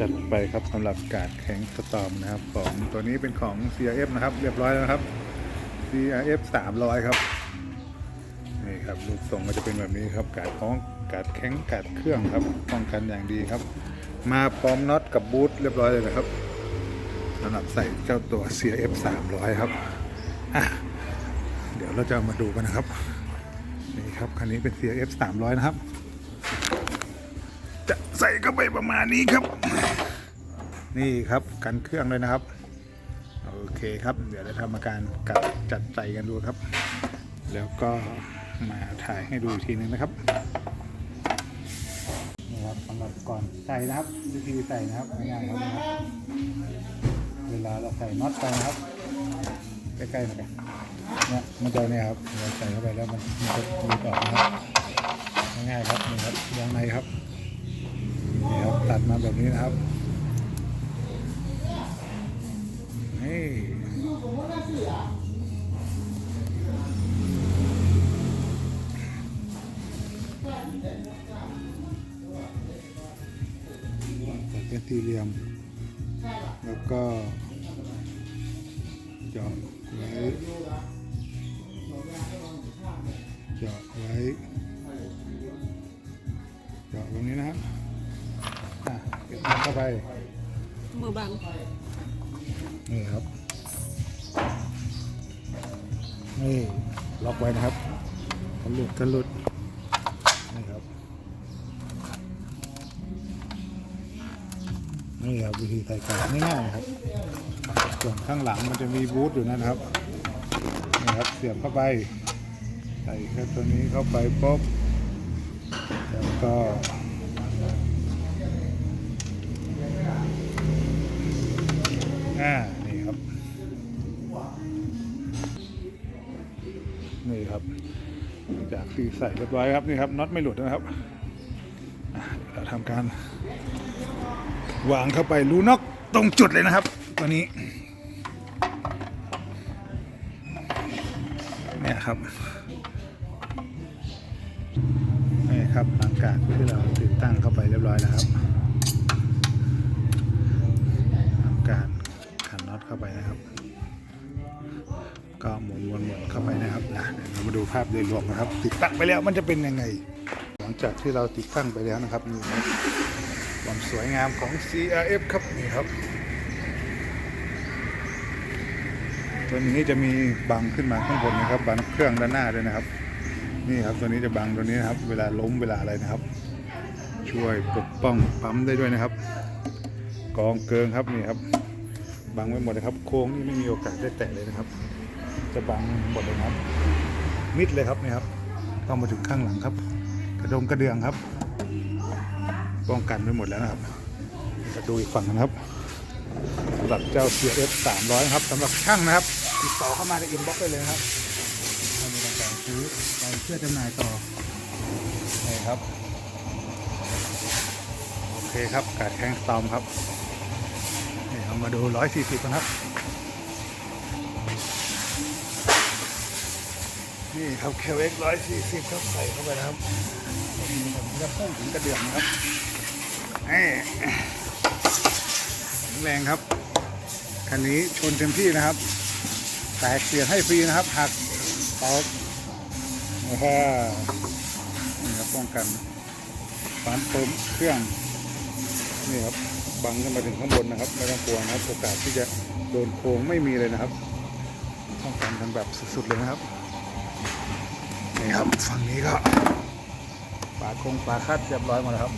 จัดไปครับสำหรับการแข่งสตอมนะครับของตัวนี้เป็นของ CRF นะครับ เรียบร้อยแล้วครับ CRF 300 ครับนี่ครับรูปทรงก็จะเป็นแบบนี้ครับการคล้องการแข็งการเครื่องครับป้องกันอย่างดีครับ มาพร้อมน็อตกับบูทเรียบร้อยเลยนะครับสำหรับใส่เจ้าตัว CRF 300 ครับเดี๋ยวเราจะมาดูกันนะครับนี่ครับคันนี้เป็น CRF 300 นะครับ ใส่เข้าไปประมาณนี้ครับ นี่ครับกันเครื่องเลยนะครับ โอเคครับ เดี๋ยวเราทำการกัดจัดใส่กันดูครับ แล้วก็มาถ่ายให้ดูอีกทีนึงนะครับนี่ครับสำหรับก่อนใส่นะครับวิธีใส่นะครับง่ายๆครับเวลาเราใส่น็อตไปนะครับใกล้ๆหน่อยเนี่ยมันจะเนี่ยครับเราใส่เข้าไปแล้วมันมันจะมีต่อนะครับง่ายๆครับนี่ครับยางในครับ ตัดมาแบบนี้นะครับนี่ตัดเป็นสี่เหลี่ยม แล้วก็เจาะไว้เจาะไว้เจาะตรงนี้นะครับ เก็บมันเข้าไปมือบังนี่ครับ นี่ล็อกไว้นะครับกันหลุดกันหลุดนี่ครับ นี่ครับวิธีใส่ไก่ง่ายๆครับ ส่วนข้างหลังมันจะมีบูทอยู่นั่นครับ นี่ครับเสียบเข้าไป ใส่แค่ตัวนี้เข้าไปปุ๊บแล้วก็ อ่า นี่ครับ นี่ครับ จากตีใส่เรียบร้อยครับ นี่ครับน็อตไม่หลุดนะครับเราทำการ วางเข้าไปรูน็อกตรงจุดเลยนะครับ ตัวนี้ เนี่ยครับนี่ครับหลังจากที่เราติดตั้งเข้าไปเรียบร้อยแล้วครับ มาดูภาพโดยรวมนะครับ ติดตั้งไปแล้วมันจะเป็นยังไง หลังจากที่เราติดตั้งไปแล้วนะครับนี่ความสวยงามของ CRF ครับนี่ครับ ตัวนี้จะมีบังขึ้นมาข้างบนนะครับบังเครื่องด้านหน้าด้วยนะครับ นี่ครับตัวนี้จะบังตัวนี้นะครับ เวลาล้มเวลาอะไรนะครับ ช่วยปกป้องปั๊มได้ด้วยนะครับ กองเกิงครับนี่ครับบังไว้หมดเลยครับ โค้งนี่ไม่มีโอกาสได้แตะเลยนะครับ จะบังหมดเลยครับ มิดเลยครับนี่ครับต้องมาถึงข้างหลังครับ กระดงกระเดื่องครับ ป้องกันไปหมดแล้วนะครับมาดูอีกฝั่งนะครับสำหรับเจ้า CF 300 ครับสำหรับช่างนะครับ ติดต่อเข้ามาในอินบ็อกซ์ได้เลยครับถ้ามีต้องการซื้อไปเพื่อจำหน่ายต่อนี่ครับโอเคครับการแข่งสตอมครับนี่เรามาดู 140กันครับ นี่ครับเคเอ็ก140ครับใส่เข้าไปนะครับผมจะพุ่งถึงกระเดื่องนะครับนี่แรงครับคันนี้ชนเต็มที่นะครับแตกเสียให้ฟรีนะครับหักตอกนี่ครับป้องกันฟานเติมเครื่องนี่ครับบังขึ้นมาถึงข้างบนนะครับไม่ต้องกลัวนะครับโอกาสที่จะโดนโค้งไม่มีเลยนะครับป้องกันกันแบบสุดๆเลยนะครับ ครับฝั่งนี้ก็ปาคงปาคัดเรียบร้อยหมดแล้วครับ